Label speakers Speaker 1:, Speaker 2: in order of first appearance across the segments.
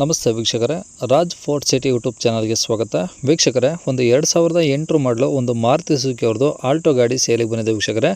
Speaker 1: ನಮಸ್ತೆ ವೀಕ್ಷಕರೇ, Raj fort city YouTube ಚಾನಲ್ಗೆ ಸ್ವಾಗತ. ವೀಕ್ಷಕರೇ, ಒಂದು ಎರಡು ಸಾವಿರದ ಎಂಟರ ಮಾಡಲು ಒಂದು ಮಾರುತಿ ಸುಜುಕಿ ಅವ್ರದ್ದು ಆಲ್ಟೋ ಗಾಡಿ ಸೇಲಿಗೆ ಬಂದಿದೆ ವೀಕ್ಷಕರೇ.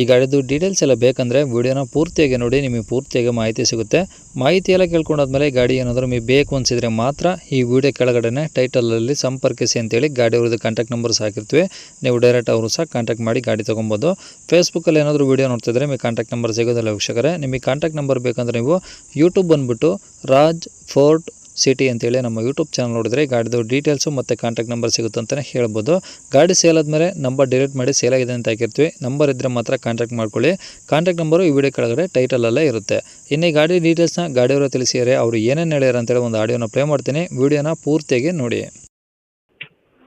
Speaker 1: ಈ ಗಾಡಿದು ಡೀಟೇಲ್ಸ್ ಎಲ್ಲ ಬೇಕಂದರೆ ವೀಡಿಯೋನ ಪೂರ್ತಿಯಾಗಿ ನೋಡಿ, ನಿಮಗೆ ಪೂರ್ತಿಯಾಗಿ ಮಾಹಿತಿ ಸಿಗುತ್ತೆ. ಮಾಹಿತಿ ಎಲ್ಲ ಕೇಳ್ಕೊಂಡಾದ್ಮೇಲೆ ಗಾಡಿ ಏನಾದರೂ ನಿಮಗೆ ಬೇಕು ಅನಿಸಿದರೆ ಮಾತ್ರ ಈ ವಿಡಿಯೋ ಕೆಳಗಡೆ ಟೈಟಲಲ್ಲಿ ಸಂಪರ್ಕಿಸಿ ಅಂತೇಳಿ ಗಾಡಿ ಅವ್ರದ್ದು ಕಾಂಟ್ಯಾಕ್ಟ್ ನಂಬರ್ಸ್ ಹಾಕಿರ್ತೀವಿ. ನೀವು ಡೈರೆಕ್ಟ್ ಅವರು ಸಹ ಕಾಂಟ್ಯಾಕ್ಟ್ ಮಾಡಿ ಗಾಡಿ ತೊಗೊಬೋದು. ಫೇಸ್ಬುಕ್ಕಲ್ಲಿ ಏನಾದರೂ ವೀಡಿಯೋ ನೋಡ್ತಿದ್ರೆ ನಿಮಗೆ ಕಾಂಟ್ಯಾಕ್ಟ್ ನಂಬರ್ ಸಿಗೋದಿಲ್ಲ ವೀಕ್ಷಕರೇ. ನಿಮಗೆ ಕಾಂಟ್ಯಾಕ್ಟ್ ನಂಬರ್ ಬೇಕಂದರೆ ನೀವು ಯೂಟ್ಯೂಬ್ ಬಂದುಬಿಟ್ಟು ರಾಜ್ ಫೋರ್ಟ್ ಸಿಟಿ ಅಂತೇಳಿ ನಮ್ಮ ಯೂಟ್ಯೂಬ್ ಚಾನಲ್ ನೋಡಿದ್ರೆ ಗಾಡಿದು ಡೀಟೇಲ್ಸು ಮತ್ತು ಕಾಂಟ್ಯಾಕ್ಟ್ ನಂಬರ್ ಸಿಗುತ್ತೆ ಅಂತಲೇ ಹೇಳ್ಬೋದು. ಗಾಡಿ ಸೇಲ್ ಆದಮೇಲೆ ನಂಬರ್ ಡಿಲೀಟ್ ಮಾಡಿ ಸೇಲ್ ಆಗಿದೆ ಅಂತ ಹಾಕಿರ್ತೀವಿ. ನಂಬರ್ ಇದ್ದರೆ ಮಾತ್ರ ಕಾಂಟ್ಯಾಕ್ಟ್ ಮಾಡ್ಕೊಳ್ಳಿ. ಕಾಂಟ್ಯಾಕ್ಟ್ ನಂಬರು ಈ ವಿಡಿಯೋ ಕೆಳಗಡೆ ಟೈಟಲಲ್ಲೇ ಇರುತ್ತೆ. ಇನ್ನು ಈ ಗಾಡಿ ಡೀಟೇಲ್ಸ್ನ ಗಾಡಿಯವರು ತಿಳಿಸಿದರೆ ಅವರು ಏನೇನು ಹೇಳ್ಯಾರ ಅಂತೇಳಿ ಒಂದು ಆಡಿಯೋನ ಪ್ಲೇ ಮಾಡ್ತೀನಿ. ವಿಡಿಯೋನ ಪೂರ್ತಿಯಾಗಿ ನೋಡಿ.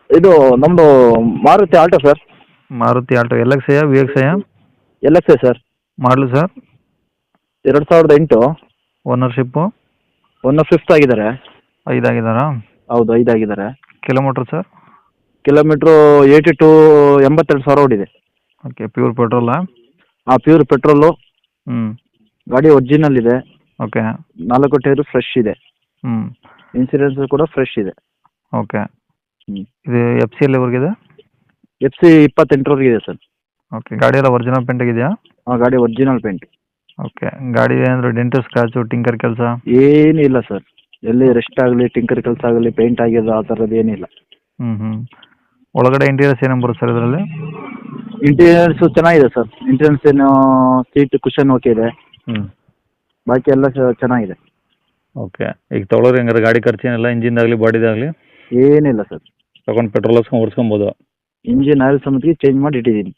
Speaker 2: ಇದು ನಮ್ಮದು Maruti Alto sir
Speaker 3: Maruti Alto L X I V X I
Speaker 2: L X I sir
Speaker 3: ಮಾಡಲು ಸರ್
Speaker 2: ಎರಡು ಸಾವಿರದ ಎಂಟು.
Speaker 3: ಓನರ್ಶಿಪ್ಪು
Speaker 2: ಒನ್ ಫಿಫ್ತ್ ಆಗಿದ್ದಾರೆ.
Speaker 3: ಐದಾಗಿದ್ದಾರಾ?
Speaker 2: ಹೌದು ಐದಾಗಿದ್ದಾರೆ.
Speaker 3: Kilometre sir
Speaker 2: kilometre eighty two ಎಂಬತ್ತೆರಡು ಸಾವಿರ ಓಡಿದೆ.
Speaker 3: ಓಕೆ ಪ್ಯೂರ್ ಪೆಟ್ರೋಲಾ
Speaker 2: ಆ? ಪ್ಯೂರ್ ಪೆಟ್ರೋಲು
Speaker 3: ಹ್ಞೂ
Speaker 2: ಗಾಡಿ ಒರಿಜಿನಲ್ ಇದೆ.
Speaker 3: ಓಕೆ
Speaker 2: ನಾಲ್ಕು ಟೈರು ಫ್ರೆಶ್ ಇದೆ.
Speaker 3: ಹ್ಞೂ
Speaker 2: ಇನ್ಸೂರೆನ್ಸ್ ಕೂಡ ಫ್ರೆಶ್ ಇದೆ.
Speaker 3: ಓಕೆ
Speaker 2: ಹ್ಞೂ
Speaker 3: ಇದು ಎಫ್ ಸಿ ಎಲ್ಲಿವರೆಗಿದೆ
Speaker 2: ಎಫ್ ಸಿ ಇಪ್ಪತ್ತೆಂಟರವರೆಗೆ ಇದೆ ಸರ್
Speaker 3: ಓಕೆ ಗಾಡಿ ಎಲ್ಲ ಒರಿಜಿನಲ್ ಪೇಂಟ್ ಆಗಿದೆಯಾ?
Speaker 2: ಆ ಗಾಡಿ ಒರಿಜಿನಲ್ ಪೇಂಟ್
Speaker 3: ಓಕೆ ಗಾಡಿ ಏನಾದರೂ ಡೆಂಟು ಸ್ಕ್ರಾಚು ಟಿಂಕರ್ ಕೆಲಸ?
Speaker 2: ಏನೂ ಇಲ್ಲ ಸರ್ ಎಲ್ಲಿ ರೆಸ್ಟ್ ಆಗಲಿ ಟಿಂಕರ್ ಕೆಲಸ ಆಗಲಿ ಪೇಂಟ್ ಆಗಿದ್ದು ಆ ಥರದ್ದು ಏನಿಲ್ಲ.
Speaker 3: ಹ್ಞೂ ಹ್ಞೂ ಒಳಗಡೆ ಇಂಟೀರಿಯರ್ಸ್ ಏನೇನು ಬರುತ್ತೆ ಸರ್ ಇದರಲ್ಲಿ?
Speaker 2: ಇಂಟೀರಿಯರ್ಸು ಚೆನ್ನಾಗಿದೆ ಸರ್ ಇಂಟೀರಿಯರ್ಸ್ ಏನು ಸೀಟ್ ಕುಷನ್ ಓಕೆ ಇದೆ.
Speaker 3: ಹ್ಞೂ
Speaker 2: ಬಾಕಿ ಎಲ್ಲ ಚೆನ್ನಾಗಿದೆ.
Speaker 3: ಓಕೆ ಈಗ ತೊಗೊಳೋರು ಹೆಂಗಾರೆ ಗಾಡಿ ಖರ್ಚೇನಿಲ್ಲ ಇಂಜಿನ್ದಾಗಲಿ ಬಾಡಿದಾಗಲಿ
Speaker 2: ಏನಿಲ್ಲ ಸರ್
Speaker 3: ತಗೊಂಡು ಪೆಟ್ರೋಲ್ ಹಾಕ್ಸ್ಕೊಂಡು ಓಡಿಸ್ಕೊಬೋದು?
Speaker 2: ಇಂಜಿನ್ ಆಯಿಲ್ ಸಮೇತ ಚೇಂಜ್ ಮಾಡಿ ಇಟ್ಟಿದ್ದೀನಿ.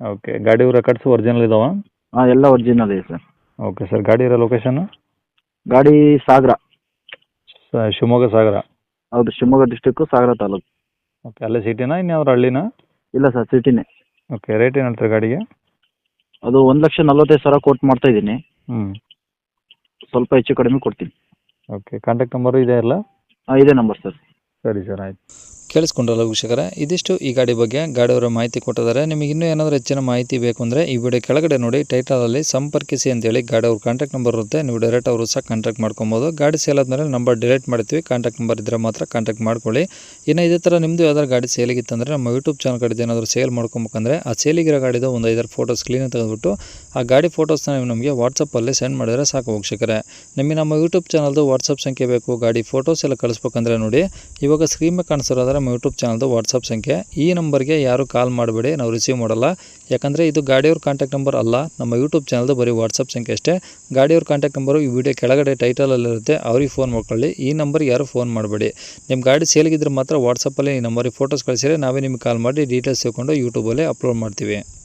Speaker 3: ಓಕೆ ಗಾಡಿ ರೆಕಾರ್ಡ್ಸ್ ಒರಿಜಿನಲ್ ಇದಾವ?
Speaker 2: ಹಾಂ ಎಲ್ಲ ಒರಿಜಿನಲ್ ಇದೆ ಸರ್.
Speaker 3: ಓಕೆ ಸರ್ ಗಾಡಿ ಇರೋ ಲೊಕೇಶನ್
Speaker 2: ಗಾಡಿ ಸಾಗರ.
Speaker 3: ಶಿವಮೊಗ್ಗ ಸಾಗರ?
Speaker 2: ಹೌದು ಶಿವಮೊಗ್ಗ ಡಿಸ್ಟಿಕ್ಕು ಸಾಗರ ತಾಲೂಕು.
Speaker 3: ಓಕೆ ಅಲ್ಲೇ ಸಿಟಿನಾ ಇನ್ಯಾವ್ದು ಹಳ್ಳಿನಾ?
Speaker 2: ಇಲ್ಲ ಸರ್ ಸಿಟಿನೇ.
Speaker 3: ಓಕೆ ರೇಟ್ ಏನು ಹೇಳ್ತಾರೆ ಗಾಡಿಗೆ?
Speaker 2: ಅದು ಒಂದು ಲಕ್ಷ ನಲ್ವತ್ತೈದು ಸಾವಿರ ಕೋಟ್ ಮಾಡ್ತಾ ಇದ್ದೀನಿ.
Speaker 3: ಹ್ಞೂ
Speaker 2: ಸ್ವಲ್ಪ ಹೆಚ್ಚು ಕಡಿಮೆ ಕೊಡ್ತೀನಿ.
Speaker 3: ಓಕೆ ಕಾಂಟ್ಯಾಕ್ಟ್ ನಂಬರು ಇದೆ ಅಲ್ಲ
Speaker 2: ಹಾಂ ಇದೇ ನಂಬರ್ ಸರ್.
Speaker 3: ಸರಿ ಸರ್ ಆಯ್ತು.
Speaker 1: ಕೇಳಿಸ್ಕೊಂಡ್ರಲ್ಲ ವೀಕ್ಷಕರ? ಇದಿಷ್ಟು ಈ ಗಾಡಿ ಬಗ್ಗೆ ಗಾಡಿಯವರ ಮಾಹಿತಿ ಕೊಟ್ಟಿದ್ದಾರೆ. ನಿಮಗೆ ಇನ್ನೂ ಏನಾದರೂ ಹೆಚ್ಚಿನ ಮಾಹಿತಿ ಬೇಕು ಅಂದರೆ ಈ ವಿಡಿಯೋ ಕೆಳಗಡೆ ನೋಡಿ ಟೈಟಲಲ್ಲಿ ಸಂಪರ್ಕಿಸಿ ಅಂತೇಳಿ ಗಾಡಿಯವ್ರ ಕಾಂಟ್ಯಾಕ್ಟ್ ನಂಬರ್ ಇರುತ್ತೆ. ನೀವು ಡೈರೆಕ್ಟ್ ಅವರು ಸಹ ಕಾಂಟ್ಯಾಕ್ಟ್ ಮಾಡ್ಕೊಬೋದು. ಗಾಡಿ ಸೇಲ್ ಆದಮೇಲೆ ನಂಬರ್ ಡಿಲೀಟ್ ಮಾಡ್ತೀವಿ. ಕಾಂಟ್ಯಾಕ್ಟ್ ನಂಬರ್ ಇದ್ದರೆ ಮಾತ್ರ ಕಾಂಟ್ಯಾಕ್ಟ್ ಮಾಡ್ಕೊಳ್ಳಿ. ಇನ್ನು ಇದೇ ಥರ ನಿಮ್ಮದು ಯಾವ್ದಾರು ಗಾಡಿ ಸೇಲಿಗಿತ್ತಂದರೆ ನಮ್ಮ ಯೂಟ್ಯೂಬ್ ಚಾನಲ್ ಕಡೆ ಏನಾದರೂ ಸೇಲ್ ಮಾಡ್ಕೊಬೇಕಂದ್ರೆ ಆ ಸೇಲಿಗಿರೋ ಗಾಡಿದು ಒಂದು ಐದಾರು ಫೋಟೋಸ್ ಕ್ಲೀನ್ ತೆಗೆದುಬಿಟ್ಟು ಆ ಗಾಡಿ ಫೋಟೋಸ್ನ ನೀವು ನಮಗೆ ವಾಟ್ಸಪ್ಪಲ್ಲಿ ಸೆಂಡ್ ಮಾಡಿದರೆ ಸಾಕು ವೀಕ್ಷಕರೇ. ನಿಮಗೆ ನಮ್ಮ ಯೂಟ್ಯೂಬ್ ಚಾನಲ್ದು ವಾಟ್ಸಪ್ ಸಂಖ್ಯೆ ಬೇಕು, ಗಾಡಿ ಫೋಟೋಸ್ ಎಲ್ಲ ಕಳಿಸ್ಬೇಕಂದ್ರೆ ನೋಡಿ. ಇವಾಗ ಸ್ಕ್ರೀನ್ ಮೇಲೆ ಕಾಣಿಸಿರೋದ್ರೆ ನಮ್ಮ ಯೂಟ್ಯೂಬ್ ಚಾನಲ್ದು ವಾಟ್ಸಪ್ ಸಂಖ್ಯೆ. ಈ ನಂಬರ್ಗೆ ಯಾರು ಕಾಲ್ ಮಾಡಬೇಡಿ, ನಾವು ರಿಸೀವ್ ಮಾಡಲ್ಲ. ಯಾಕಂದರೆ ಇದು ಗಾಡಿಯವ್ರ ಕಾಂಟ್ಯಾಕ್ಟ್ ನಂಬರ್ ಅಲ್ಲ, ನಮ್ಮ ಯೂಟ್ಯೂಬ್ ಚಾನಲ್ದು ಬರೀ ವಾಟ್ಸಪ್ ಸಂಖ್ಯೆ ಅಷ್ಟೇ. ಗಾಡಿಯವ್ರ ಕಾಂಟ್ಯಾಕ್ಟ್ ನಂಬರು ಈ ವಿಡಿಯೋ ಕೆಳಗಡೆ ಟೈಟಲಲ್ಲಿರುತ್ತೆ ಅವ್ರಿಗೆ ಫೋನ್ ಮಾಡ್ಕೊಳ್ಳಿ. ಈ ನಂಬರ್ಗೆ ಯಾರು ಫೋನ್ ಮಾಡಬೇಡಿ. ನಿಮ್ಮ ಗಾಡಿ ಸೇಲ್ಗಿದ್ರೆ ಮಾತ್ರ ವಾಟ್ಸಪ್ಪಲ್ಲಿ ಈ ನಂಬರಿಗೆ ಫೋಟೋಸ್ ಕಳಿಸಿದ್ರೆ ನಾವೇ ನಿಮಗೆ ಕಾಲ್ ಮಾಡಿ ಡೀಟೇಲ್ಸ್ ತಿಳ್ಕೊಂಡು ಯೂಟ್ಯೂಬಲ್ಲಿ ಅಪ್ಲೋಡ್ ಮಾಡ್ತೀವಿ.